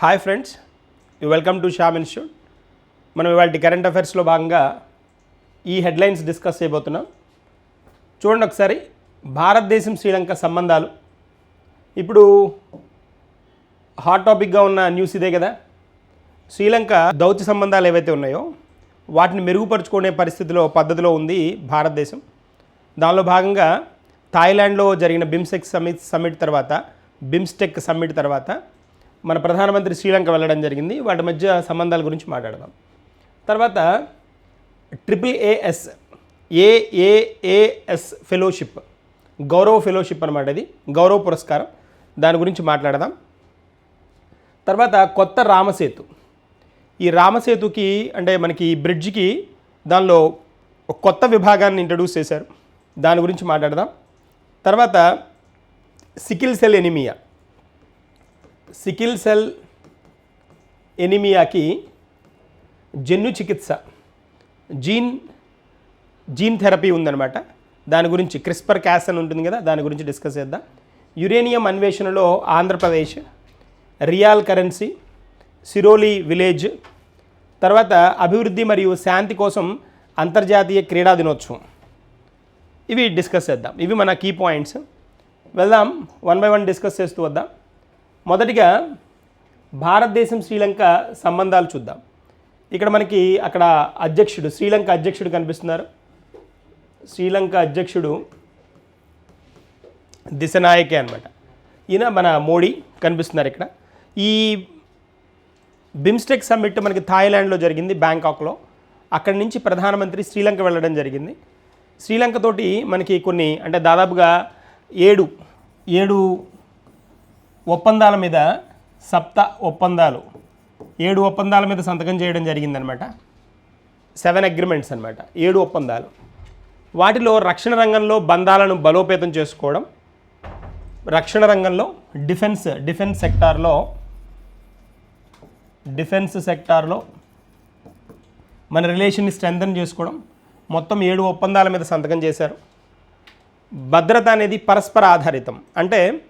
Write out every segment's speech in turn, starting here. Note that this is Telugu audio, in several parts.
Hi friends you welcome to Sham institute. మనం ఇవాళ కరెంట్ అఫైర్స్లో భాగంగా ఈ హెడ్లైన్స్ డిస్కస్ చేయబోతున్నాం. చూడండి ఒకసారి భారతదేశం శ్రీలంక సంబంధాలు. ఇప్పుడు హాట్ టాపిక్గా ఉన్న న్యూస్ ఇదే కదా. శ్రీలంక దౌత్య సంబంధాలు ఏవైతే ఉన్నాయో వాటిని మెరుగుపరుచుకునే పరిస్థితిలో పద్ధతిలో ఉంది భారతదేశం. దానిలో భాగంగా థాయిలాండ్లో జరిగిన బిమ్స్టెక్ సమిట్ సమ్మిట్ తర్వాత బిమ్స్టెక్ సమ్మిట్ తర్వాత మన ప్రధానమంత్రి శ్రీలంక వెళ్ళడం జరిగింది. వాటి మధ్య సంబంధాల గురించి మాట్లాడదాం. తర్వాత ట్రిపుల్ ఏఎస్ ఏఏఏఎస్ ఫెలోషిప్ గౌరవ ఫెలోషిప్ అనమాట ఇది గౌరవ పురస్కారం. దాని గురించి మాట్లాడదాం. తర్వాత కొత్త రామసేతు. ఈ రామసేతుకి అంటే మనకి ఈ బ్రిడ్జికి దానిలో కొత్త విభాగాన్ని ఇంట్రడ్యూస్ చేశారు. దాని గురించి మాట్లాడదాం. తర్వాత sickle cell anaemia. Sickle cell ఎనిమియాకి జన్యు చికిత్స జీన్ జీన్ థెరపీ ఉందన్నమాట. దాని గురించి క్రిస్పర్ క్యాస్ అని ఉంటుంది కదా దాని గురించి డిస్కస్ చేద్దాం. Uranium అన్వేషణలో Andhra Pradesh rial currency Siroli village తర్వాత అభివృద్ధి మరియు శాంతి కోసం అంతర్జాతీయ క్రీడా దినోత్సవం. ఇవి డిస్కస్ చేద్దాం. ఇవి మన కీ పాయింట్స్. వెళ్దాం వన్ బై వన్ డిస్కస్ చేస్తూ వద్దాం. మొదటిగా భారతదేశం శ్రీలంక సంబంధాలు చూద్దాం. ఇక్కడ మనకి అక్కడ అధ్యక్షుడు శ్రీలంక అధ్యక్షుడు కనిపిస్తున్నారు. శ్రీలంక అధ్యక్షుడు దిశనాయకే అనమాట ఈయన మన మోడీ కనిపిస్తున్నారు ఇక్కడ. ఈ బిమ్స్టెక్ సమ్మిట్ మనకి థాయిలాండ్లో జరిగింది బ్యాంకాక్లో. అక్కడి నుంచి ప్రధానమంత్రి శ్రీలంక వెళ్ళడం జరిగింది. శ్రీలంకతోటి మనకి కొన్ని అంటే దాదాపుగా ఏడు ఏడు ఒప్పందాల మీద సప్త ఒప్పందాలు. ఏడు ఒప్పందాల మీద సంతకం చేయడం జరిగిందనమాట. సెవెన్ అగ్రిమెంట్స్ అనమాట. ఏడు ఒప్పందాలు. వాటిలో రక్షణ రంగంలో బంధాలను బలోపేతం చేసుకోవడం రక్షణ రంగంలో డిఫెన్స్ డిఫెన్స్ సెక్టార్లో డిఫెన్స్ సెక్టార్లో మన రిలేషన్ని స్ట్రెంగ్థన్ చేసుకోవడం మొత్తం ఏడు ఒప్పందాల మీద సంతకం చేశారు. భద్రత అనేది పరస్పర ఆధారితం. అంటే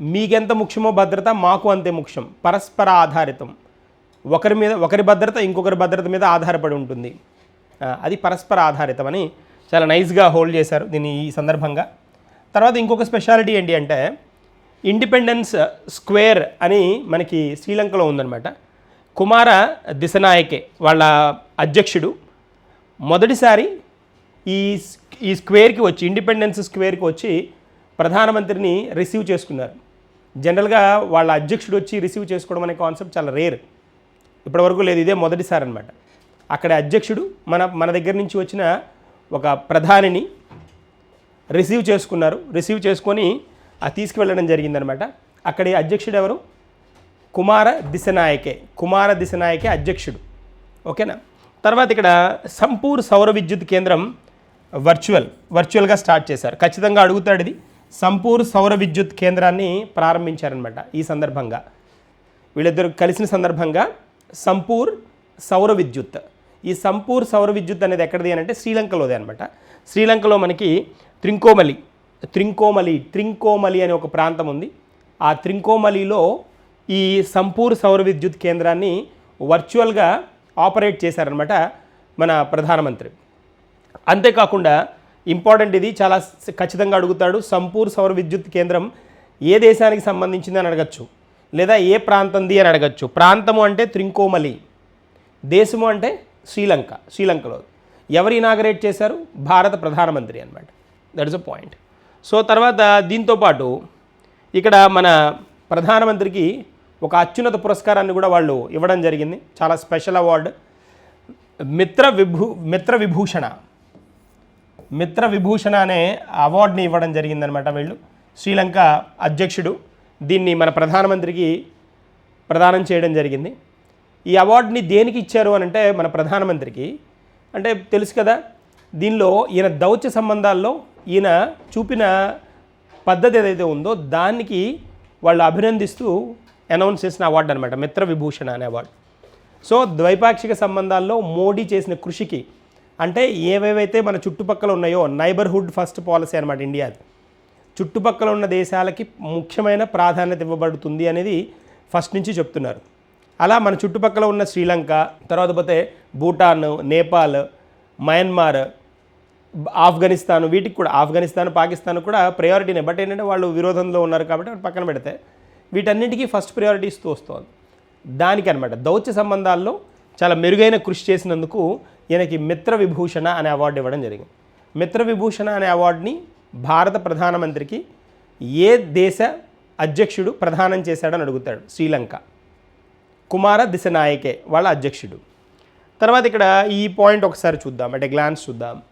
మీకెంత ముఖ్యమో భద్రత మాకు అంతే ముఖ్యం. పరస్పర ఆధారితం. ఒకరి మీద ఒకరి భద్రత ఇంకొకరి భద్రత మీద ఆధారపడి ఉంటుంది. అది పరస్పర ఆధారితం అని చాలా నైస్గా హోల్డ్ చేశారు దీన్ని ఈ సందర్భంగా. తర్వాత ఇంకొక స్పెషాలిటీ ఏంటి అంటే ఇండిపెండెన్స్ స్క్వేర్ అని మనకి శ్రీలంకలో ఉందన్నమాట. కుమార దిశనాయకే వాళ్ళ అధ్యక్షుడు మొదటిసారి ఈ ఈ స్క్వేర్కి వచ్చి ఇండిపెండెన్స్ స్క్వేర్కి వచ్చి ప్రధానమంత్రిని రిసీవ్ చేసుకున్నారు. జనరల్గా వాళ్ళ అధ్యక్షుడు వచ్చి రిసీవ్ చేసుకోవడం అనే కాన్సెప్ట్ చాలా రేర్. ఇప్పటివరకు లేదు ఇదే మొదటిసారి అనమాట అక్కడ అధ్యక్షుడు మన మన దగ్గర నుంచి వచ్చిన ఒక ప్రధానిని రిసీవ్ చేసుకున్నారు. రిసీవ్ చేసుకొని ఆ తీసుకువెళ్ళడం జరిగిందనమాట. అక్కడి అధ్యక్షుడు ఎవరు? కుమార దిశనాయకే. కుమార దిశనాయకే అధ్యక్షుడు. ఓకేనా? తర్వాత ఇక్కడ సంపూర్ సౌర విద్యుత్ కేంద్రం వర్చువల్ వర్చువల్గా స్టార్ట్ చేశారు. ఖచ్చితంగా అడుగుతాడు ఇది. సంపూర్ సౌర విద్యుత్ కేంద్రాన్ని ప్రారంభించారనమాట ఈ సందర్భంగా. వీళ్ళిద్దరు కలిసిన సందర్భంగా సంపూర్ సౌర విద్యుత్. ఈ సంపూర్ సౌర విద్యుత్ అనేది ఎక్కడిది అని అంటే శ్రీలంకలోదే అనమాట శ్రీలంకలో మనకి త్రింకోమలి త్రింకోమలి త్రింకోమలి అనే ఒక ప్రాంతం ఉంది. ఆ త్రింకోమలిలో ఈ సంపూర్ సౌర విద్యుత్ కేంద్రాన్ని వర్చువల్గా ఆపరేట్ చేశారనమాట మన ప్రధానమంత్రి. అంతేకాకుండా ఇంపార్టెంట్ ఇది. చాలా ఖచ్చితంగా అడుగుతాడు. సంపూర్ సౌర విద్యుత్ కేంద్రం ఏ దేశానికి సంబంధించింది అని అడగచ్చు. లేదా ఏ ప్రాంతంది అని అడగచ్చు. ప్రాంతము అంటే త్రింకోమలి. దేశము అంటే శ్రీలంక. శ్రీలంకలో ఎవరు ఇనాగరేట్ చేశారు? భారత ప్రధానమంత్రి అనమాట that is a point so తర్వాత దీంతో పాటు ఇక్కడ మన ప్రధానమంత్రికి ఒక అత్యున్నత పురస్కారాన్ని కూడా వాళ్ళు ఇవ్వడం జరిగింది. చాలా స్పెషల్ అవార్డు. మిత్ర విభూ మిత్ర విభూషణ. మిత్ర విభూషణ అనే అవార్డుని ఇవ్వడం జరిగిందనమాట వీళ్ళు. శ్రీలంక అధ్యక్షుడు. దీన్ని మన ప్రధానమంత్రికి ప్రదానం చేయడం జరిగింది. ఈ అవార్డుని దేనికి ఇచ్చారు అని అంటే మన ప్రధానమంత్రికి. అంటే తెలుసు కదా దీనిలో ఈయన దౌత్య సంబంధాల్లో ఈయన చూపిన పద్ధతి ఏదైతే ఉందో దానికి వాళ్ళు అభినందిస్తూ అనౌన్స్ చేసిన అవార్డు అనమాట మిత్ర విభూషణ అనే అవార్డు. సో ద్వైపాక్షిక సంబంధాల్లో మోడీ చేసిన కృషికి అంటే ఏవేవైతే మన చుట్టుపక్కల ఉన్నాయో నైబర్హుడ్ ఫస్ట్ పాలసీ అనమాట ఇండియాది. చుట్టుపక్కల ఉన్న దేశాలకి ముఖ్యమైన ప్రాధాన్యత ఇవ్వబడుతుంది అనేది ఫస్ట్ నుంచి చెప్తున్నారు. అలా మన చుట్టుపక్కల ఉన్న శ్రీలంక తర్వాత పోతే భూటాన్ నేపాల్ మయన్మార్ ఆఫ్ఘనిస్తాన్ వీటికి కూడా ఆఫ్ఘనిస్తాన్ పాకిస్తాన్ కూడా ప్రయారిటీనే బట్ ఏంటంటే వాళ్ళు విరోధంలో ఉన్నారు కాబట్టి పక్కన పెడితే వీటన్నిటికీ ఫస్ట్ ప్రయారిటీ ఇస్తూ వస్తుంది. దానికి అనమాట దౌత్య సంబంధాల్లో చాలా మెరుగైన కృషి చేసినందుకు ఈయనకి మిత్ర విభూషణ అనే అవార్డు ఇవ్వడం జరిగింది. మిత్ర విభూషణ అనే అవార్డుని భారత ప్రధానమంత్రికి ఏ దేశ అధ్యక్షుడు ప్రదానం చేశాడని అడుగుతాడు? శ్రీలంక. కుమార దిశనాయకే వాళ్ళ అధ్యక్షుడు. తర్వాత ఇక్కడ ఈ పాయింట్ ఒకసారి చూద్దాం. అంటే గ్లాన్స్ చూద్దాం.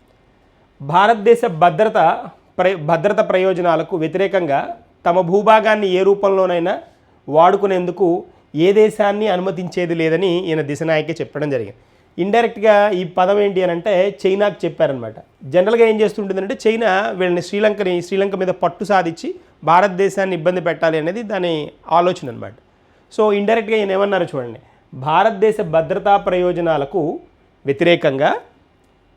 భారతదేశ భద్రత ప్ర భద్రత ప్రయోజనాలకు వ్యతిరేకంగా తమ భూభాగాన్ని ఏ రూపంలోనైనా వాడుకునేందుకు ఏ దేశాన్ని అనుమతించేది లేదని ఈయన దిశనాయకే చెప్పడం జరిగింది. ఇండైరెక్ట్గా ఈ పదం ఏంటి అని అంటే చైనాకు చెప్పారనమాట జనరల్గా ఏం చేస్తుంటుందంటే చైనా వీళ్ళని శ్రీలంకని శ్రీలంక మీద పట్టు సాధించి భారతదేశాన్ని ఇబ్బంది పెట్టాలి అనేది దాని ఆలోచన అనమాట సో ఇండైరెక్ట్గా ఈయన ఏమన్నారు చూడండి. భారతదేశ భద్రతా ప్రయోజనాలకు వ్యతిరేకంగా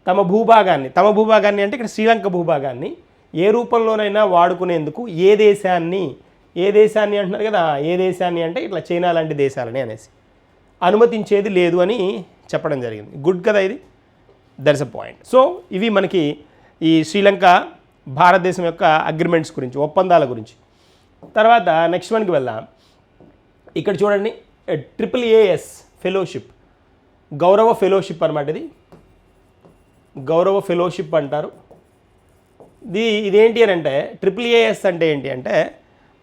తమ భూభాగాన్ని తమ భూభాగాన్ని అంటే ఇక్కడ శ్రీలంక భూభాగాన్ని ఏ రూపంలోనైనా వాడుకునేందుకు ఏ దేశాన్ని ఏ దేశాన్ని అంటున్నారు కదా ఏ దేశాన్ని అంటే ఇట్లా చైనా లాంటి దేశాలని అనేసి. అనుమతించేది లేదు అని చెప్పడం జరిగింది. గుడ్ కదా ఇది? దట్స్ అ పాయింట్ సో ఇవి మనకి ఈ శ్రీలంక భారతదేశం యొక్క అగ్రిమెంట్స్ గురించి ఒప్పందాల గురించి. తర్వాత నెక్స్ట్ వన్కి వెళ్దాం. ఇక్కడ చూడండి ట్రిపుల్ ఏఎస్ ఫెలోషిప్ గౌరవ ఫెలోషిప్ అనమాట ఇది. గౌరవ ఫెలోషిప్ అంటారు. ఇది ఇదేంటి అని అంటే ట్రిపుల్ ఏఎస్ అంటే ఏంటి అంటే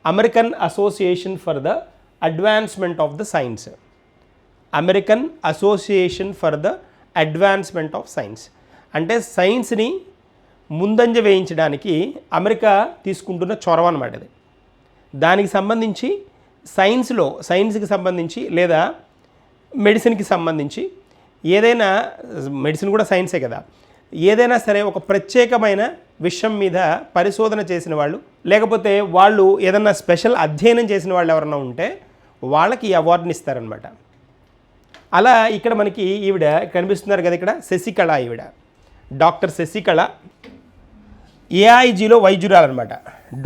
American Association for the advancement of the science American Association for the advancement of science అంటే సైన్స్ని ముందంజ వేయించడానికి అమెరికా తీసుకుంటున్న చొరవ అనమాట ఇది. దానికి సంబంధించి సైన్స్లో సైన్స్కి సంబంధించి లేదా మెడిసిన్కి సంబంధించి ఏదైనా మెడిసిన్ కూడా సైన్సే కదా ఏదైనా సరే ఒక ప్రత్యేకమైన విషయం మీద పరిశోధన చేసిన వాళ్ళు లేకపోతే వాళ్ళు ఏదైనా స్పెషల్ అధ్యయనం చేసిన వాళ్ళు ఎవరైనా ఉంటే వాళ్ళకి అవార్డుని ఇస్తారనమాట అలా ఇక్కడ మనకి ఈవిడ కనిపిస్తున్నారు కదా ఇక్కడ శశికళ ఈవిడ. డాక్టర్ శశికళ ఏఐజీలో వైద్యురాలన్నమాట.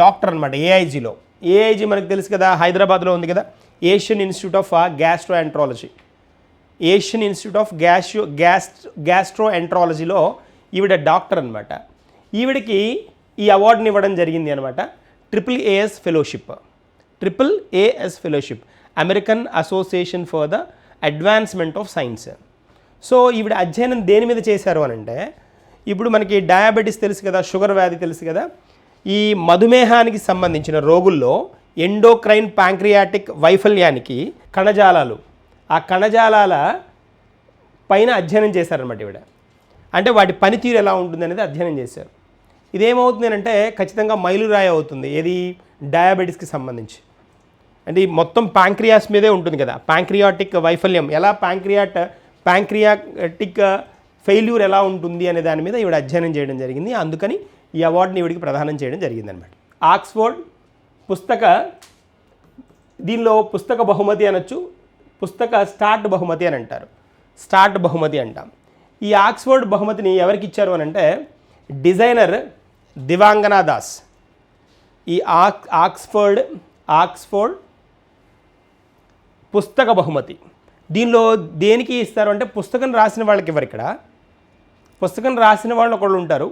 డాక్టర్ అనమాట ఏఐజీలో ఏఐజీ మనకు తెలుసు కదా హైదరాబాద్లో ఉంది కదా Asian institute of gastroenterology Asian institute of gastro gas gastro ఎంట్రాలజీలో ఈవిడ డాక్టర్ అనమాట ఈవిడికి ఈ అవార్డుని ఇవ్వడం జరిగింది అనమాట triple AS fellowship triple AS fellowship American Association for the advancement of science so ఈవిడ అధ్యయనం దేని మీద చేశారు అని అంటే ఇప్పుడు మనకి డయాబెటీస్ తెలుసు కదా షుగర్ వ్యాధి తెలుసు కదా ఈ మధుమేహానికి సంబంధించిన రోగుల్లో ఎండోక్రైన్ ప్యాంక్రియాటిక్ వైఫల్యానికి కణజాలాలు. ఆ కణజాలాల పైన అధ్యయనం చేశారనమాట ఈవిడ. అంటే వాటి పనితీరు ఎలా ఉంటుంది అనేది అధ్యయనం చేశారు. ఇదేమవుతుంది అంటే ఖచ్చితంగా మైలురాయి అవుతుంది. ఏది? డయాబెటీస్కి సంబంధించి. అంటే ఈ మొత్తం ప్యాంక్రియాస్ మీదే ఉంటుంది కదా. ప్యాంక్రియాటిక్ వైఫల్యం ఎలా? ప్యాంక్రియాట్ ప్యాంక్రియాటిక్ ఫెయిల్యూర్ ఎలా ఉంటుంది అనే దాని మీద ఈవిడ అధ్యయనం చేయడం జరిగింది. అందుకని ఈ అవార్డుని ఈవిడికి ప్రదానం చేయడం జరిగింది అనమాట ఆక్స్ఫోర్డ్ పుస్తక దీనిలో పుస్తక బహుమతి అనొచ్చు పుస్తక స్టార్ట్ బహుమతి అని అంటారు. స్టార్ట్ బహుమతి అంటాం. ఈ ఆక్స్ఫోర్డ్ బహుమతిని ఎవరికి ఇచ్చారు అని అంటే డిజైనర్ దివాంగనా దాస్. ఈ ఆక్ ఆక్స్ఫర్డ్ ఆక్స్ఫోర్డ్ పుస్తక బహుమతి. దీనిలో దేనికి ఇస్తారు అంటే పుస్తకం రాసిన వాళ్ళకి ఎవరు ఇక్కడ? పుస్తకం రాసిన వాళ్ళు ఒకళ్ళు ఉంటారు.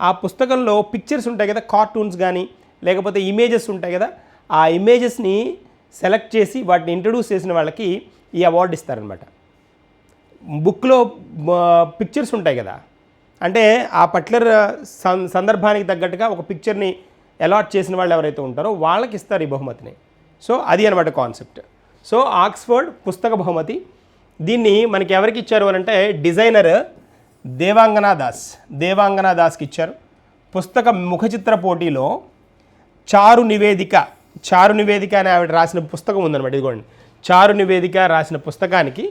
ఆ పుస్తకంలో పిక్చర్స్ ఉంటాయి కదా కార్టూన్స్ కానీ లేకపోతే ఇమేజెస్ ఉంటాయి కదా ఆ ఇమేజెస్ని సెలెక్ట్ చేసి వాటిని ఇంట్రడ్యూస్ చేసిన వాళ్ళకి ఈ అవార్డు ఇస్తారనమాట బుక్లో పిక్చర్స్ ఉంటాయి కదా. అంటే ఆ పర్టికులర్ సం సందర్భానికి తగ్గట్టుగా ఒక పిక్చర్ని అలాట్ చేసిన వాళ్ళు ఎవరైతే ఉంటారో వాళ్ళకి ఇస్తారు ఈ బహుమతిని. సో అది అనమాట కాన్సెప్ట్ సో ఆక్స్ఫర్డ్ పుస్తక బహుమతి. దీన్ని మనకి ఎవరికి ఇచ్చారు అని అంటే డిజైనర్ దేవాంగనా దాస్ దేవాంగనా దాస్కి ఇచ్చారు పుస్తక ముఖచిత్ర పోటీలో చారు నివేదిక చారు నివేదిక అని ఆవిడ రాసిన పుస్తకం ఉందన్నమాట ఇదిగోండి. చారు నివేదిక రాసిన పుస్తకానికి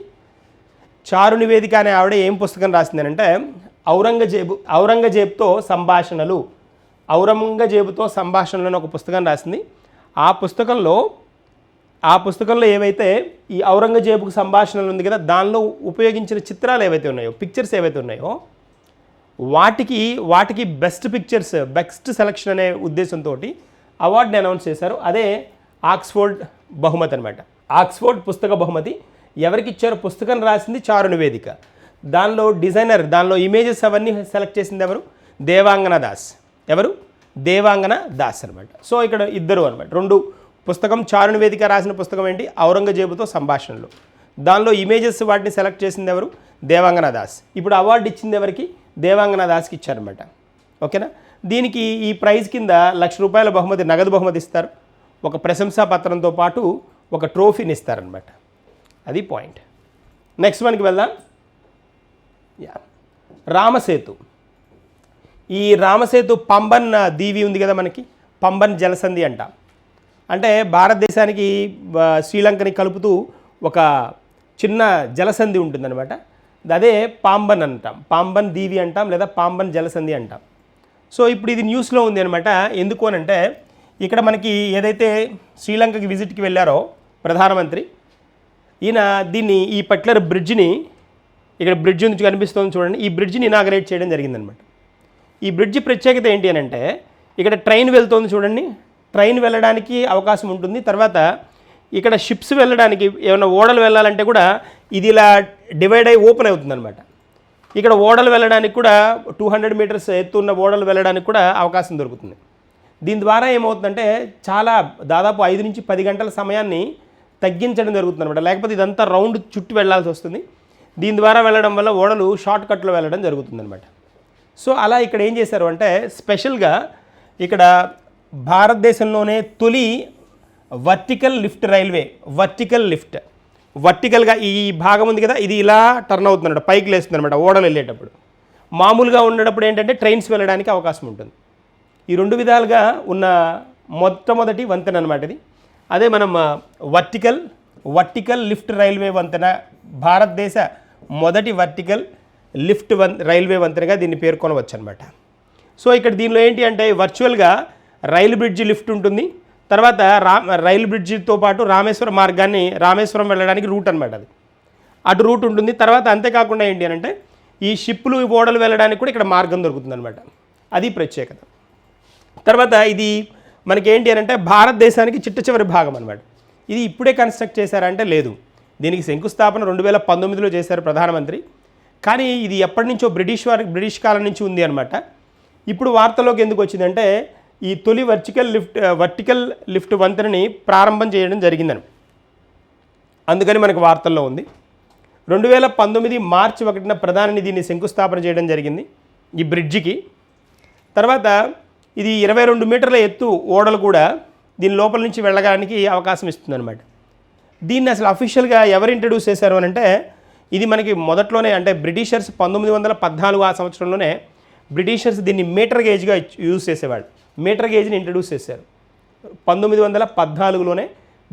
చారు నివేదిక అనే ఆవిడ ఏం పుస్తకం రాసిందనంటే ఔరంగజేబు ఔరంగజేబుతో సంభాషణలు ఔరంగజేబుతో సంభాషణలు అని ఒక పుస్తకం రాసింది. ఆ పుస్తకంలో ఆ పుస్తకంలో ఏవైతే ఈ ఔరంగజేబుకు సంభాషణలు ఉంది కదా దానిలో ఉపయోగించిన చిత్రాలు ఏవైతే ఉన్నాయో పిక్చర్స్ ఏవైతే ఉన్నాయో వాటికి వాటికి బెస్ట్ పిక్చర్స్ బెస్ట్ సెలక్షన్ అనే ఉద్దేశంతో అవార్డుని అనౌన్స్ చేశారు. అదే ఆక్స్ఫోర్డ్ బహుమతి అనమాట ఆక్స్ఫోర్డ్ పుస్తక బహుమతి. ఎవరికి ఇచ్చారో పుస్తకం రాసింది చారు నివేదిక దానిలో డిజైనర్ దానిలో ఇమేజెస్ అవన్నీ సెలెక్ట్ చేసింది ఎవరు? దేవాంగన దాస్. ఎవరు? దేవాంగన దాస్ అనమాట సో ఇక్కడ ఇద్దరు అనమాట రెండు పుస్తకం చారునివేదిక రాసిన పుస్తకం ఏంటి? ఔరంగజేబుతో సంభాషణలు. దానిలో ఇమేజెస్ వాటిని సెలెక్ట్ చేసింది ఎవరు? దేవాంగన దాస్. ఇప్పుడు అవార్డు ఇచ్చింది ఎవరికి? దేవాంగన దాస్కి ఇచ్చారనమాట ఓకేనా? దీనికి ఈ ప్రైజ్ కింద లక్ష రూపాయల బహుమతి నగదు బహుమతి ఇస్తారు. ఒక ప్రశంసా పత్రంతో పాటు ఒక ట్రోఫీని ఇస్తారనమాట అది పాయింట్. నెక్స్ట్ వన్కి వెళ్దాం. యా. రామసేతు. ఈ రామసేతు పంబన్ దీవి ఉంది కదా మనకి? పంబన్ జలసంధి అంట. అంటే భారతదేశానికి శ్రీలంకని కలుపుతూ ఒక చిన్న జలసంధి ఉంటుందన్నమాట. అదే పాంబన్ అంటాం. పాంబన్ దీవి అంటాం లేదా పాంబన్ జలసంధి అంటాం. సో ఇప్పుడు ఇది న్యూస్లో ఉంది అనమాట ఎందుకు అని అంటే ఇక్కడ మనకి ఏదైతే శ్రీలంకకి విజిట్కి వెళ్ళారో ప్రధానమంత్రి ఈయన దీన్ని ఈ పర్టికులర్ బ్రిడ్జ్ని ఇక్కడ బ్రిడ్జ్ నుంచి కనిపిస్తుంది చూడండి. ఈ బ్రిడ్జ్ని ఇనాగరేట్ చేయడం జరిగిందనమాట ఈ బ్రిడ్జ్ ప్రత్యేకత ఏంటి అని అంటే ఇక్కడ ట్రైన్ వెళ్తోంది చూడండి. ట్రైన్ వెళ్ళడానికి అవకాశం ఉంటుంది. తర్వాత ఇక్కడ షిప్స్ వెళ్ళడానికి ఏమైనా ఓడలు వెళ్ళాలంటే కూడా ఇది ఇలా డివైడ్ అయ్యి ఓపెన్ అవుతుందన్నమాట. ఇక్కడ ఓడలు వెళ్ళడానికి కూడా టూ హండ్రెడ్ మీటర్స్ ఎత్తున్న ఓడలు వెళ్ళడానికి కూడా అవకాశం దొరుకుతుంది. దీని ద్వారా ఏమవుతుందంటే చాలా దాదాపు ఐదు నుంచి పది గంటల సమయాన్ని తగ్గించడం జరుగుతుంది అనమాట లేకపోతే ఇదంతా రౌండ్ చుట్టూ వెళ్ళాల్సి వస్తుంది. దీని ద్వారా వెళ్ళడం వల్ల ఓడలు షార్ట్ కట్లో వెళ్ళడం జరుగుతుందనమాట సో అలా ఇక్కడ ఏం చేశారు అంటే స్పెషల్గా ఇక్కడ భారతదేశంలోనే తొలి vertical lift railway vertical lift. వర్టికల్గా ఈ భాగం ఉంది కదా ఇది ఇలా టర్న్ అవుతుందన్నమాట పైకి లేస్తుంది అనమాట ఓడలు వెళ్ళేటప్పుడు. మామూలుగా ఉండేటప్పుడు ఏంటంటే ట్రైన్స్ వెళ్ళడానికి అవకాశం ఉంటుంది. ఈ రెండు విధాలుగా ఉన్న మొట్టమొదటి వంతెన అనమాట ఇది. అదే మనం వర్టికల్ వర్టికల్ లిఫ్ట్ రైల్వే వంతెన భారతదేశ మొదటి వర్టికల్ లిఫ్ట్ వన్ రైల్వే వంతెనగా దీన్ని పేర్కొనవచ్చు అనమాట సో ఇక్కడ దీనిలో ఏంటి అంటే వర్చువల్గా రైలు బ్రిడ్జి లిఫ్ట్ ఉంటుంది. తర్వాత రా రైలు బ్రిడ్జితో పాటు రామేశ్వరం మార్గాన్ని రామేశ్వరం వెళ్ళడానికి రూట్ అనమాట అది. అటు రూట్ ఉంటుంది. తర్వాత అంతేకాకుండా ఏంటి అని అంటే ఈ షిప్పులు ఓడలు వెళ్ళడానికి కూడా ఇక్కడ మార్గం దొరుకుతుంది అనమాట అది ప్రత్యేకత. తర్వాత ఇది మనకి ఏంటి అని అంటే భారతదేశానికి చిట్ట చివరి భాగం అనమాట ఇది ఇప్పుడే కన్స్ట్రక్ట్ చేశారంటే లేదు. దీనికి శంకుస్థాపన రెండు వేల పంతొమ్మిదిలో చేశారు ప్రధానమంత్రి. కానీ ఇది ఎప్పటి నుంచో బ్రిటిష్ వారి బ్రిటిష్ కాలం నుంచి ఉంది అనమాట ఇప్పుడు వార్తలోకి ఎందుకు వచ్చిందంటే ఈ తొలి వర్టికల్ లిఫ్ట్ వర్టికల్ లిఫ్ట్ వంతెనని ప్రారంభం చేయడం జరిగిందని. అందుకని మనకు వార్తల్లో ఉంది. రెండు వేల పంతొమ్మిది మార్చి ఒకటిన ప్రధానిని దీన్ని శంకుస్థాపన చేయడం జరిగింది ఈ బ్రిడ్జికి. తర్వాత ఇది ఇరవై రెండు మీటర్ల ఎత్తు ఓడలు కూడా దీని లోపల నుంచి వెళ్ళడానికి అవకాశం ఇస్తుందన్నమాట. దీన్ని అసలు అఫీషియల్గా ఎవరు ఇంట్రడ్యూస్ చేశారు అని అంటే ఇది మనకి మొదట్లోనే అంటే బ్రిటిషర్స్ పంతొమ్మిది వందల పద్నాలుగు ఆ సంవత్సరంలోనే బ్రిటిషర్స్ దీన్ని మీటర్ గేజ్గా యూజ్ చేసేవాడు మీటర్ గేజ్ని ఇంట్రడ్యూస్ చేశారు. పంతొమ్మిది వందల పద్నాలుగులోనే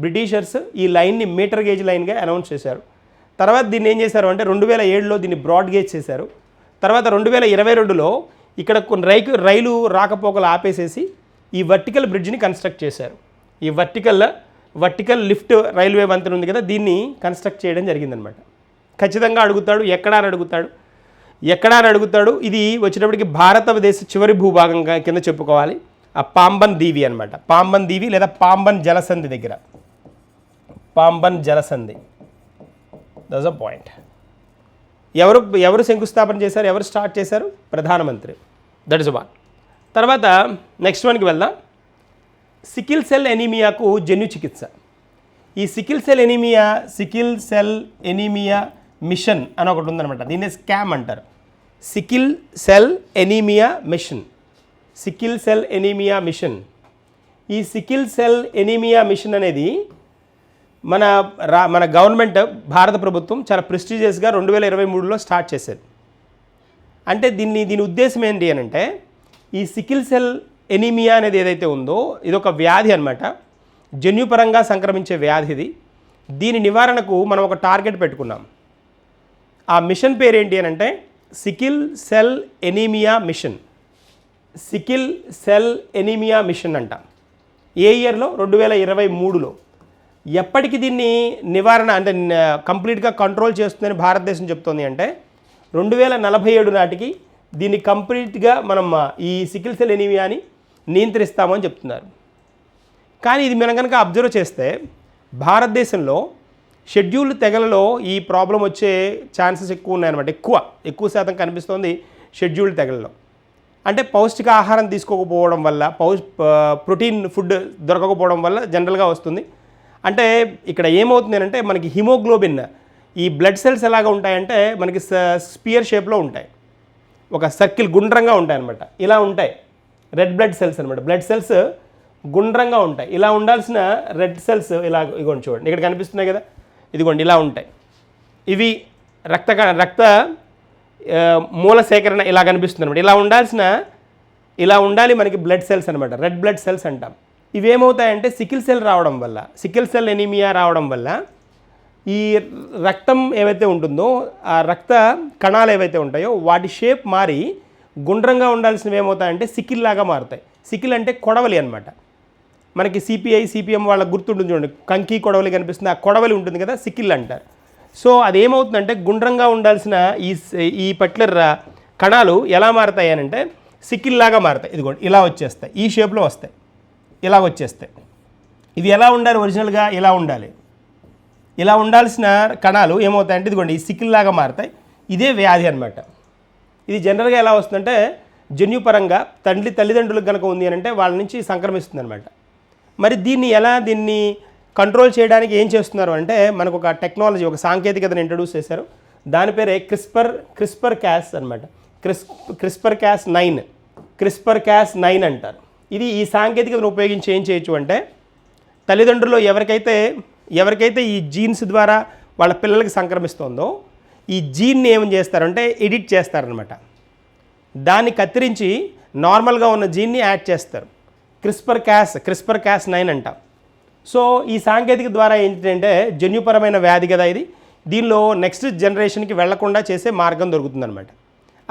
బ్రిటిషర్స్ ఈ లైన్ని మీటర్ గేజ్ లైన్గా అనౌన్స్ చేశారు. తర్వాత దీన్ని ఏం చేశారు అంటే రెండు వేల ఏడులో దీన్ని బ్రాడ్ గేజ్ చేశారు. తర్వాత రెండు వేల ఇరవై రెండులో ఇక్కడ కొన్ని రైలు రైలు రాకపోకలు ఆపేసేసి ఈ వర్టికల్ బ్రిడ్జ్ని కన్స్ట్రక్ట్ చేశారు. ఈ వర్టికల్ వర్టికల్ లిఫ్ట్ రైల్వే వంతెన ఉంది కదా దీన్ని కన్స్ట్రక్ట్ చేయడం జరిగిందనమాట. ఖచ్చితంగా అడుగుతాడు ఎక్కడా అని అడుగుతాడు ఎక్కడా అని అడుగుతాడు. ఇది వచ్చేటప్పటికి భారతదేశ చివరి భూభాగంగా కింద చెప్పుకోవాలి. పాంబన్ దీవి అనమాట పాంబన్ దీవి లేదా పాంబన్ జలసంధి దగ్గర. పాంబన్ జలసంధి. దస్ అ పాయింట్ ఎవరు ఎవరు శంకుస్థాపన చేశారు? ఎవరు స్టార్ట్ చేశారు? ప్రధానమంత్రి. దట్ ఇస్ వన్ తర్వాత నెక్స్ట్ వన్కి వెళ్దాం. సికిల్ సెల్ ఎనీమియాకు జన్యు చికిత్స. ఈ sickle cell anaemia sickle cell anaemia mission అని ఒకటి ఉందన్నమాట. దీన్ని స్కామ్ అంటారు. Sickle cell anaemia mission. Sickle cell anaemia mission ఈ సికిల్ సెల్ ఎనీమియా మిషన్ అనేది మన రా మన గవర్నమెంట్ భారత ప్రభుత్వం చాలా ప్రెస్టీజియస్గా రెండు వేల ఇరవై మూడులో స్టార్ట్ చేశారు. అంటే దీన్ని దీని ఉద్దేశం ఏంటి అని అంటే ఈ సికిల్ సెల్ ఎనీమియా అనేది ఏదైతే ఉందో ఇది ఒక వ్యాధి అనమాట జన్యుపరంగా సంక్రమించే వ్యాధి ఇది. దీని నివారణకు మనం ఒక టార్గెట్ పెట్టుకున్నాం. ఆ మిషన్ పేరు ఏంటి అని అంటే sickle cell anaemia mission sickle cell anaemia mission అంట. ఏ ఇయర్లో? రెండు వేల ఇరవై మూడులో. ఎప్పటికి దీన్ని నివారణ అంటే కంప్లీట్గా కంట్రోల్ చేస్తుందని భారతదేశం చెప్తోంది అంటే రెండు వేల నలభై ఏడు నాటికి దీన్ని కంప్లీట్గా మనం ఈ సికిల్ సెల్ ఎనీమియాని నియంత్రిస్తామని చెప్తున్నారు. కానీ ఇది మనం కనుక అబ్జర్వ్ చేస్తే భారతదేశంలో షెడ్యూల్ తెగలలో ఈ ప్రాబ్లం వచ్చే ఛాన్సెస్ ఎక్కువ ఉన్నాయన్నమాట. ఎక్కువ ఎక్కువ శాతం కనిపిస్తోంది షెడ్యూల్ తెగలలో. అంటే పౌష్టిక ఆహారం తీసుకోకపోవడం వల్ల పౌష్ ప్రోటీన్ ఫుడ్ దొరకకపోవడం వల్ల జనరల్గా వస్తుంది. అంటే ఇక్కడ ఏమవుతుంది అంటే మనకి హిమోగ్లోబిన్ ఈ బ్లడ్ సెల్స్ ఎలాగ ఉంటాయంటే మనకి స్పియర్ షేప్లో ఉంటాయి. ఒక సర్కిల్ గుండ్రంగా ఉంటాయి అనమాట ఇలా ఉంటాయి. రెడ్ బ్లడ్ సెల్స్ అనమాట బ్లడ్ సెల్స్ గుండ్రంగా ఉంటాయి. ఇలా ఉండాల్సిన రెడ్ సెల్స్ ఇలా ఇగోండి చూడండి. ఇక్కడ కనిపిస్తున్నాయి కదా? ఇదిగోండి ఇలా ఉంటాయి. ఇవి రక్త రక్త మూల సేకరణ ఇలా కనిపిస్తుంది అనమాట ఇలా ఉండాల్సిన ఇలా ఉండాలి మనకి బ్లడ్ సెల్స్ అనమాట రెడ్ బ్లడ్ సెల్స్ అంటాం. ఇవేమవుతాయంటే సికిల్ సెల్ రావడం వల్ల సికిల్ సెల్ ఎనీమియా రావడం వల్ల ఈ రక్తం ఏవైతే ఉంటుందో ఆ రక్త కణాలు ఏవైతే ఉంటాయో వాటి షేప్ మారి గుండ్రంగా ఉండాల్సినవి ఏమవుతాయంటే సికిల్ లాగా మారుతాయి. సికిల్ అంటే కొడవలి అనమాట మనకి సిపిఐ సిపిఎం వాళ్ళ గుర్తుంటుంది చూడండి. కంకి కొడవలి కనిపిస్తుంది. ఆ కొడవలి ఉంటుంది కదా సికిల్ అంటారు. సో అది ఏమవుతుందంటే గుండ్రంగా ఉండాల్సిన ఈ ఈ పర్టికులర్ కణాలు ఎలా మారుతాయి అని అంటే సిక్కిల్లాగా మారతాయి. మారుతాయి ఇదిగోండి ఇలా వచ్చేస్తాయి. ఈ షేప్లో వస్తాయి. ఇలా వచ్చేస్తాయి. ఇవి ఎలా ఉండాలి? ఒరిజినల్గా ఇలా ఉండాలి. ఇలా ఉండాల్సిన కణాలు ఏమవుతాయంటే ఇదిగోండి ఈ సిక్కిల్లాగా మారుతాయి. ఇదే వ్యాధి అనమాట ఇది జనరల్గా ఎలా వస్తుందంటే జన్యుపరంగా తండ్రి తల్లిదండ్రులకు కనుక ఉంది అని అంటే వాళ్ళ నుంచి సంక్రమిస్తుంది అనమాట మరి దీన్ని ఎలా దీన్ని కంట్రోల్ చేయడానికి ఏం చేస్తున్నారు అంటే మనకు ఒక టెక్నాలజీ ఒక సాంకేతికతను ఇంట్రడ్యూస్ చేశారు. దాని పేరే క్రిస్పర్ క్రిస్పర్ క్యాస్ అనమాట cris CRISPR Cas nine. CRISPR Cas nine అంటారు. ఇది ఈ సాంకేతికతను ఉపయోగించి ఏం చేయొచ్చు అంటే తల్లిదండ్రులు ఎవరికైతే ఎవరికైతే ఈ జీన్స్ ద్వారా వాళ్ళ పిల్లలకి సంక్రమిస్తుందో ఈ జీన్ని ఏం చేస్తారంటే ఎడిట్ చేస్తారనమాట దాన్ని కత్తిరించి నార్మల్గా ఉన్న జీన్ని యాడ్ చేస్తారు. CRISPR Cas CRISPR Cas nine అంటాం. సో ఈ సాంకేతిక ద్వారా ఏంటంటే జన్యుపరమైన వ్యాధి కదా ఇది. దీనిలో నెక్స్ట్ జనరేషన్కి వెళ్ళకుండా చేసే మార్గం దొరుకుతుందనమాట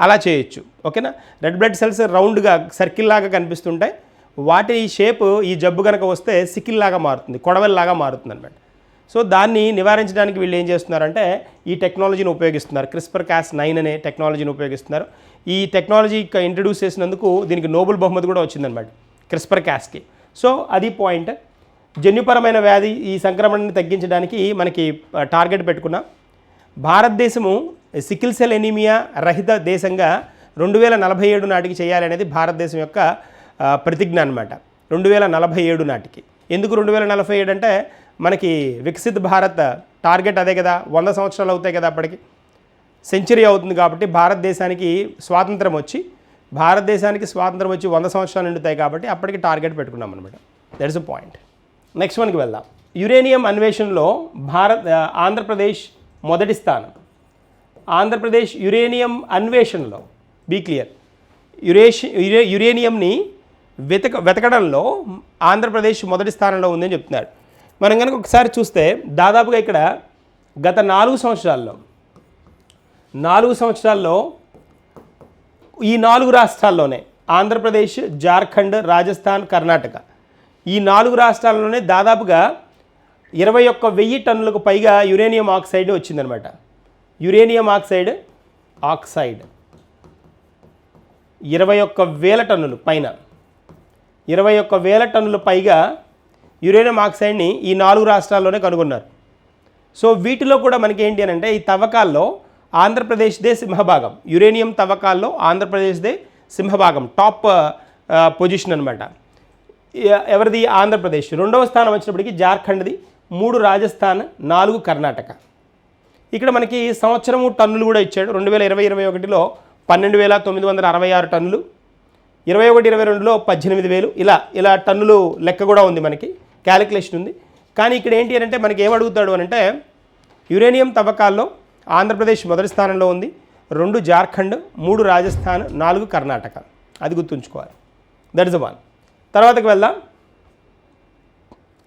అలా చేయొచ్చు. ఓకేనా? రెడ్ బ్లడ్ సెల్స్ రౌండ్గా సర్కిల్ లాగా కనిపిస్తుంటాయి. వాటి షేప్ ఈ జబ్బు కనుక వస్తే సికిల్ లాగా మారుతుంది కొడవల్లాగా మారుతుంది అనమాట సో దాన్ని నివారించడానికి వీళ్ళు ఏం చేస్తున్నారంటే ఈ టెక్నాలజీని ఉపయోగిస్తున్నారు. క్రిస్పర్ క్యాస్ నైన్ అనే టెక్నాలజీని ఉపయోగిస్తున్నారు. ఈ టెక్నాలజీ ఇంట్రడ్యూస్ చేసినందుకు దీనికి నోబెల్ బహుమతి కూడా వచ్చిందనమాట క్రిస్పర్ క్యాస్కి సో అది పాయింట్ జన్యుపరమైన వ్యాధి ఈ సంక్రమణని తగ్గించడానికి మనకి టార్గెట్ పెట్టుకున్నాం. భారతదేశము సికిల్ సెల్ ఎనీమియా రహిత దేశంగా రెండు వేల నలభై ఏడు నాటికి చేయాలనేది భారతదేశం యొక్క ప్రతిజ్ఞ అనమాట రెండు వేల నలభై ఏడు నాటికి. ఎందుకు రెండు వేల నలభై ఏడు అంటే మనకి వికసిత్ భారత్ టార్గెట్ అదే కదా వంద సంవత్సరాలు అవుతాయి కదా అప్పటికి. సెంచరీ అవుతుంది కాబట్టి భారతదేశానికి స్వాతంత్రం వచ్చి భారతదేశానికి స్వాతంత్రం వచ్చి వంద సంవత్సరాలు నిండుతాయి కాబట్టి అప్పటికి టార్గెట్ పెట్టుకున్నాం అనమాట that is a point next వన్కి వెళ్దాం. యురేనియం అన్వేషణలో భారత్ ఆంధ్రప్రదేశ్ మొదటి స్థానం. ఆంధ్రప్రదేశ్ యురేనియం అన్వేషణలో బీ క్లియర్ యురేష్ యురే యురేనియంని వెతక వెతకడంలో ఆంధ్రప్రదేశ్ మొదటి స్థానంలో ఉందని చెప్తున్నారు మనం కనుక ఒకసారి చూస్తే దాదాపుగా ఇక్కడ గత నాలుగు సంవత్సరాల్లో నాలుగు సంవత్సరాల్లో ఈ నాలుగు రాష్ట్రాల్లోనే ఆంధ్రప్రదేశ్ జార్ఖండ్ రాజస్థాన్ కర్ణాటక ఈ నాలుగు రాష్ట్రాల్లోనే దాదాపుగా ఇరవై ఒక్క వెయ్యి టన్నులకు పైగా యురేనియం ఆక్సైడ్ వచ్చిందనమాట యురేనియం ఆక్సైడ్ ఆక్సైడ్. ఇరవై ఒక్క వేల టన్నులు పైన. ఇరవై ఒక్క వేల టన్నులు పైగా యురేనియం ఆక్సైడ్ని ఈ నాలుగు రాష్ట్రాల్లోనే కనుగొన్నారు. సో వీటిలో కూడా మనకి ఏంటి అని అంటే ఈ తవ్వకాల్లో ఆంధ్రప్రదేశ్దే సింహభాగం. యురేనియం తవ్వకాల్లో ఆంధ్రప్రదేశ్దే సింహభాగం టాప్ పొజిషన్ అనమాట ఎవరిది? ఆంధ్రప్రదేశ్. రెండవ స్థానం వచ్చినప్పటికీ జార్ఖండ్ది మూడు రాజస్థాన్ నాలుగు కర్ణాటక. ఇక్కడ మనకి సంవత్సరము టన్నులు కూడా ఇచ్చాడు. రెండు వేల ఇరవై ఇరవై ఒకటిలో పన్నెండు వేల తొమ్మిది వందల అరవై ఆరు టన్నులు ఇరవై ఒకటి ఇరవై రెండులో పద్దెనిమిది వేలు. ఇలా ఇలా టన్నులు లెక్క కూడా ఉంది మనకి. క్యాలిక్యులేషన్ ఉంది. కానీ ఇక్కడ ఏంటి అని అంటే మనకి ఏమడుగుతాడు అని అంటే యురేనియం తవ్వకాల్లో ఆంధ్రప్రదేశ్ మొదటి స్థానంలో ఉంది. రెండు జార్ఖండ్ మూడు రాజస్థాన్ నాలుగు కర్ణాటక. అది గుర్తుంచుకోవాలి. దట్ ఇస్ వన్ తర్వాతకి వెళ్దాం.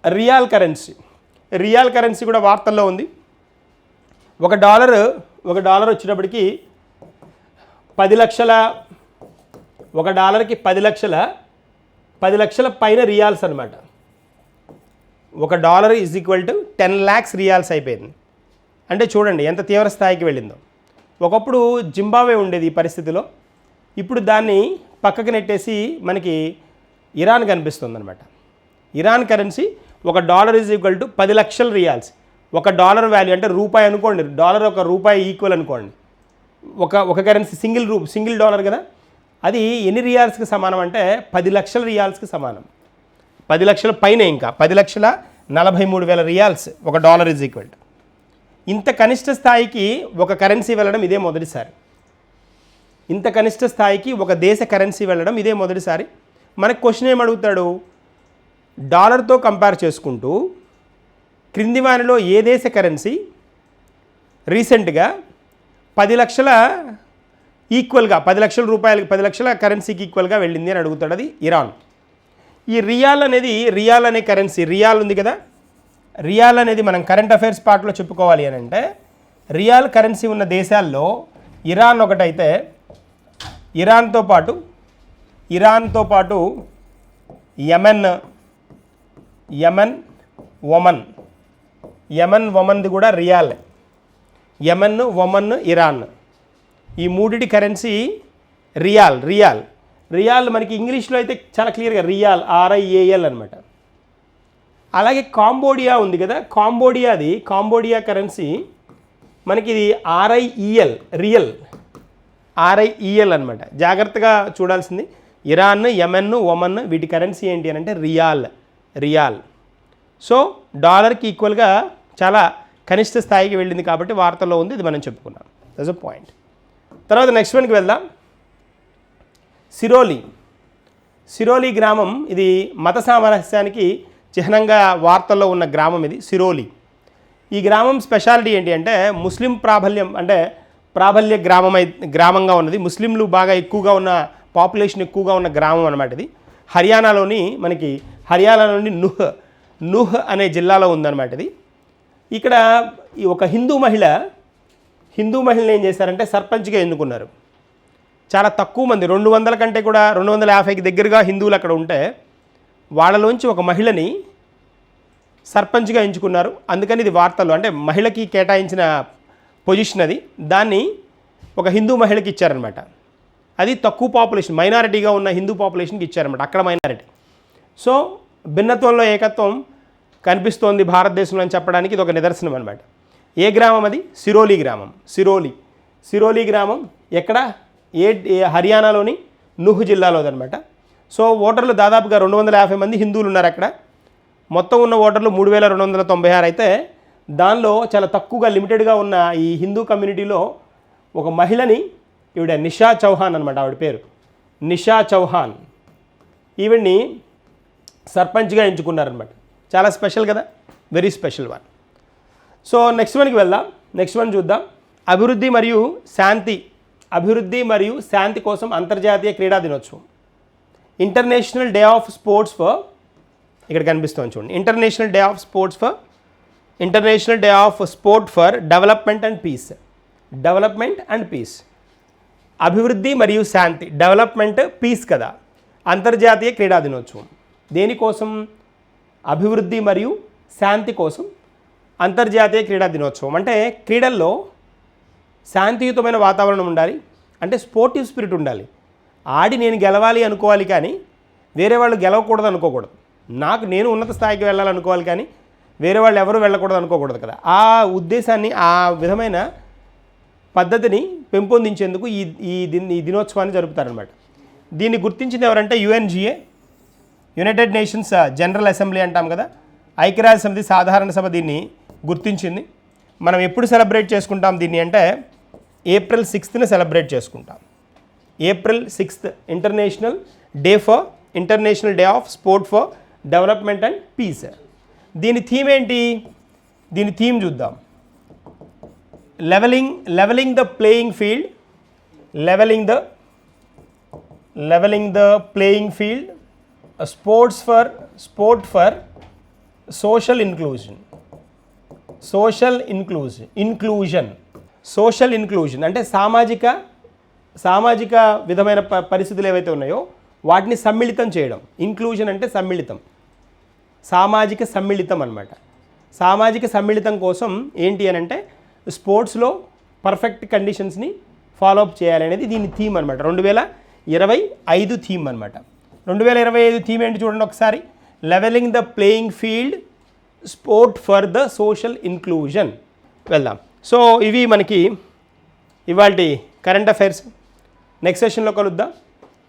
Riyal currency. రియాల్ కరెన్సీ కూడా వార్తల్లో ఉంది. ఒక డాలర్ ఒక డాలర్ వచ్చినప్పటికీ పది లక్షల ఒక డాలర్కి పది లక్షల పది లక్షల పైన రియాల్స్ అనమాట ఒక dollar is equal to ten lakhs rials అయిపోయింది. అంటే చూడండి ఎంత తీవ్ర స్థాయికి వెళ్ళిందో. ఒకప్పుడు జింబావే ఉండేది ఈ పరిస్థితిలో. ఇప్పుడు దాన్ని పక్కకు నెట్టేసి మనకి ఇరాన్ కనిపిస్తుంది అనమాట ఇరాన్ కరెన్సీ ఒక డాలర్ ఈజ్ ఈక్వల్ టు పది లక్షల రియాల్స్. ఒక డాలర్ వాల్యూ అంటే రూపాయి అనుకోండి డాలర్ ఒక రూపాయి ఈక్వల్ అనుకోండి. ఒక ఒక కరెన్సీ సింగిల్ రూ సింగిల్ డాలర్ కదా? అది ఎన్ని రియాల్స్కి సమానం అంటే పది లక్షల రియాల్స్కి సమానం. పది లక్షల పైన ఇంకా పది లక్షల నలభై మూడు వేల రియాల్స్ ఒక డాలర్ ఈజ్ ఈక్వల్ ఇంత కనిష్ట స్థాయికి ఒక కరెన్సీ వెళ్ళడం ఇదే మొదటిసారి. ఇంత కనిష్ట స్థాయికి ఒక దేశ కరెన్సీ వెళ్ళడం ఇదే మొదటిసారి. మనకు క్వశ్చన్ ఏం అడుగుతాడు? డాలర్తో కంపేర్ చేసుకుంటూ క్రింది వానిలో ఏ దేశ కరెన్సీ రీసెంట్గా పది లక్షల ఈక్వల్గా పది లక్షల రూపాయలకి పది లక్షల కరెన్సీకి ఈక్వల్గా వెళ్ళింది అని అడుగుతాడు అది ఇరాన్. ఈ రియాల్ అనేది రియాల్ అనే కరెన్సీ రియాల్ ఉంది కదా? రియాల్ అనేది మనం కరెంట్ అఫైర్స్ పార్ట్లో చెప్పుకోవాలి అని అంటే రియాల్ కరెన్సీ ఉన్న దేశాల్లో ఇరాన్ ఒకటైతే ఇరాన్తో పాటు ఇరాన్తో పాటు యమెన్ యమన్ ఒమన్. యమన్ ఒమన్ది కూడా రియాల్. Yemen Oman Iran. ఈ మూడిటి కరెన్సీ రియాల్ రియాల్. రియాల్ మనకి ఇంగ్లీష్లో అయితే చాలా క్లియర్గా రియాల్ ఆర్ఐఏఎల్ అనమాట అలాగే కాంబోడియా ఉంది కదా కాంబోడియాది కాంబోడియా కరెన్సీ మనకి ఇది ఆర్ఐఈఎల్ రియల్. ఆర్ఐఈఎల్ అనమాట జాగ్రత్తగా చూడాల్సింది. ఇరాన్ యమెన్ ఒమన్ వీటి కరెన్సీ ఏంటి అని అంటే రియాల్ రియాల్. సో డాలర్కి ఈక్వల్గా చాలా కనిష్ట స్థాయికి వెళ్ళింది కాబట్టి వార్తల్లో ఉంది ఇది మనం చెప్పుకున్నాం. దస్ అ పాయింట్ తర్వాత నెక్స్ట్ వన్కి వెళ్దాం. సిరోలి. సిరోలి గ్రామం ఇది మత సామరస్యానికి చిహ్నంగా వార్తల్లో ఉన్న గ్రామం ఇది సిరోలి. ఈ గ్రామం స్పెషాలిటీ ఏంటి అంటే ముస్లిం ప్రాబల్యం అంటే ప్రాబల్య గ్రామమై గ్రామంగా ఉన్నది. ముస్లింలు బాగా ఎక్కువగా ఉన్న పాపులేషన్ ఎక్కువగా ఉన్న గ్రామం అనమాట ఇది. హర్యానాలోని మనకి హర్యానాలోని నుహ్ నుహ్ అనే జిల్లాలో ఉందన్నమాట ఇది. ఇక్కడ ఈ ఒక హిందూ మహిళ హిందూ మహిళని ఏం చేశారంటే సర్పంచ్గా ఎన్నుకున్నారు. చాలా తక్కువ మంది రెండు వందల కంటే కూడా రెండు వందల యాభైకి దగ్గరగా హిందువులు అక్కడ ఉంటే వాళ్ళలోంచి ఒక మహిళని సర్పంచ్గా ఎంచుకున్నారు. అందుకని ఇది వార్తలు అంటే మహిళకి కేటాయించిన పొజిషన్ అది. దాన్ని ఒక హిందూ మహిళకి ఇచ్చారనమాట అది తక్కువ పాపులేషన్ మైనారిటీగా ఉన్న హిందూ పాపులేషన్కి ఇచ్చారనమాట అక్కడ మైనారిటీ. సో భిన్నత్వంలో ఏకత్వం కనిపిస్తోంది భారతదేశంలో అని చెప్పడానికి ఇది ఒక నిదర్శనం అనమాట ఏ గ్రామం అది? సిరోలి గ్రామం. సిరోలి. సిరోలి గ్రామం ఎక్కడ? ఏ ఏ హర్యానాలోని నుహ్ జిల్లాలో అనమాట సో ఓటర్లు దాదాపుగా రెండు వందల యాభై మంది హిందువులు ఉన్నారు అక్కడ. మొత్తం ఉన్న ఓటర్లు మూడు వేల రెండు వందల తొంభై ఆరు అయితే దానిలో చాలా తక్కువగా లిమిటెడ్గా ఉన్న ఈ హిందూ కమ్యూనిటీలో ఒక మహిళని ఈవిడ నిషా చౌహాన్ అనమాట ఆవిడ పేరు. నిషా చౌహాన్. ఈవిడ్ని సర్పంచ్గా ఎంచుకున్నారనమాట చాలా స్పెషల్ కదా? Very special one. So next వన్కి వెళ్దాం. నెక్స్ట్ వన్ చూద్దాం. అభివృద్ధి మరియు శాంతి. అభివృద్ధి మరియు శాంతి కోసం అంతర్జాతీయ క్రీడా దినోత్సవం. International day of sports for ఇక్కడ కనిపిస్తుంది చూడండి. International day of sports for international day of sport for development and peace. Development and peace. అభివృద్ధి మరియు శాంతి డెవలప్మెంట్ పీస్ కదా. అంతర్జాతీయ క్రీడా దినోత్సవం. దేనికోసం అభివృద్ధి మరియు శాంతి కోసం అంతర్జాతీయ క్రీడా దినోత్సవం. అంటే క్రీడల్లో శాంతియుతమైన వాతావరణం ఉండాలి. అంటే స్పోర్టివ్ స్పిరిట్ ఉండాలి. ఆడి నేను గెలవాలి అనుకోవాలి కానీ వేరే వాళ్ళు గెలవకూడదు అనుకోకూడదు. నాకు నేను ఉన్నత స్థాయికి వెళ్ళాలనుకోవాలి కానీ వేరే వాళ్ళు ఎవరు వెళ్ళకూడదు అనుకోకూడదు కదా. ఆ ఉద్దేశాన్ని ఆ విధమైన పద్ధతిని పెంపొందించేందుకు ఈ ఈ దిన్ ఈ దినోత్సవాన్ని జరుపుతారనమాట దీన్ని గుర్తించింది ఎవరంటే UNGA united nations general assembly అంటాం కదా ఐక్యరాజ్య సమితి సాధారణ సభ దీన్ని గుర్తించింది. మనం ఎప్పుడు సెలబ్రేట్ చేసుకుంటాం దీన్ని అంటే ఏప్రిల్ సిక్స్త్ని సెలబ్రేట్ చేసుకుంటాం. April sixth international day for international day of sport for development and peace. దీని థీమ్ ఏంటి? దీని థీమ్ చూద్దాం. Levelling levelling the playing field levelling the levelling the playing field sports for sport for social inclusion social inclusion inclusion social inclusion అంటే సామాజిక సామాజిక విధమైన ప పరిస్థితులు ఏవైతే ఉన్నాయో వాటిని సమ్మిళితం చేయడం. ఇన్క్లూజన్ అంటే సమ్మిళితం. సామాజిక సమ్మిళితం అనమాట సామాజిక సమ్మిళితం కోసం ఏంటి అని అంటే స్పోర్ట్స్లో పర్ఫెక్ట్ కండిషన్స్ని ఫాలో అప్ చేయాలనేది దీని థీమ్ అనమాట రెండు వేల ఇరవై ఐదు థీమ్ అనమాట రెండు వేల ఇరవై ఐదు థీమ్ ఏంటి చూడండి ఒకసారి. Levelling the playing field sport for the social inclusion. వెళ్దాం. సో ఇవి మనకి ఇవాళ కరెంట్ అఫైర్స్. నెక్స్ట్ సెషన్లో కలుద్దాం.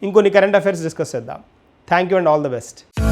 ఇంకొన్ని కరెంట్ అఫైర్స్ డిస్కస్ చేద్దాం. Thank you and all the best.